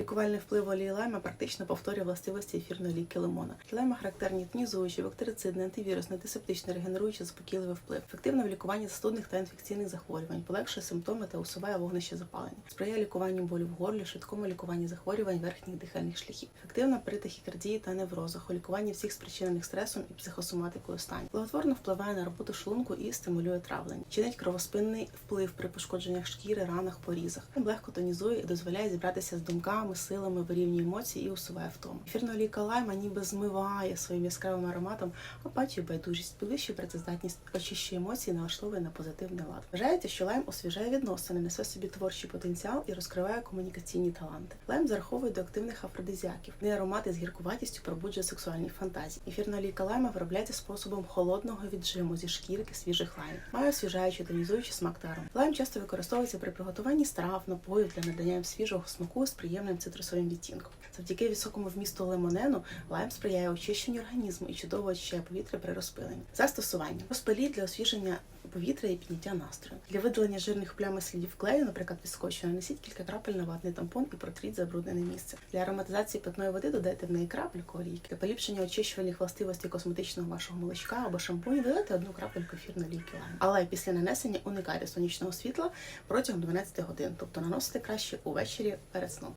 Лікувальний вплив олії лайма практично повторює властивості ефірної олійки лимона. Лайма характерні тонізуючі, бактерицидний, антивірусний, антисептичний, регенеруючий, заспокійливий вплив. Ефективно в лікуванні застудних та інфекційних захворювань, полегшує симптоми та усуває вогнище запалення. Сприяє лікуванню болю в горлі, швидкому лікуванні захворювань верхніх дихальних шляхів. Ефективна при тахікардії та неврозах, у лікуванні всіх спричинених стресом і психосоматикою станів. Благотворно впливає на роботу шлунку і стимулює травлення. Чинить кровоспинний вплив при пошкодженнях шкіри, ранах, порізах. Легко тонізує і дозволяє зібратися з думками, силами, вирівнює емоції і усуває втому. Ефірна олійка лайма ніби змиває своїм яскравим ароматом апатію, байдужість, підвищує працездатність, очищує емоції, налаштовує на позитивний лад. Вважається, що лайм освіжає відносини, несе собі творчий потенціал і розкриває комунікаційні таланти. Лайм зараховує до активних афродизіаків. Не аромати з гіркуватістю пробуджує сексуальні фантазії. Ефірна олійка лайма виробляється способом холодного віджиму зі шкірки свіжих лаймів. Має освіжаючий тонізуючий смак та аромат. Лайм часто використовується при приготуванні страв, напоїв для надання їм свіжого смаку з приємним цитрусовим відтінком. Завдяки високому вмісту лимонену лайм сприяє очищенню організму і чудово очищає повітря при розпиленні. Застосування розпиліть для освіження повітря і підняття настрою. Для видалення жирних плям і слідів клею, наприклад, від скотчу, нанесіть кілька крапель на ватний тампон і протріть забруднене місце. Для ароматизації питної води додайте в неї крапельку олійки. Для поліпшення очищувальних властивостей косметичного вашого молочка або шампуню додайте одну крапельку ефірної олійки лайм. Але після нанесення уникайте сонячного світла протягом 12 годин, тобто наносите краще увечері перед сном.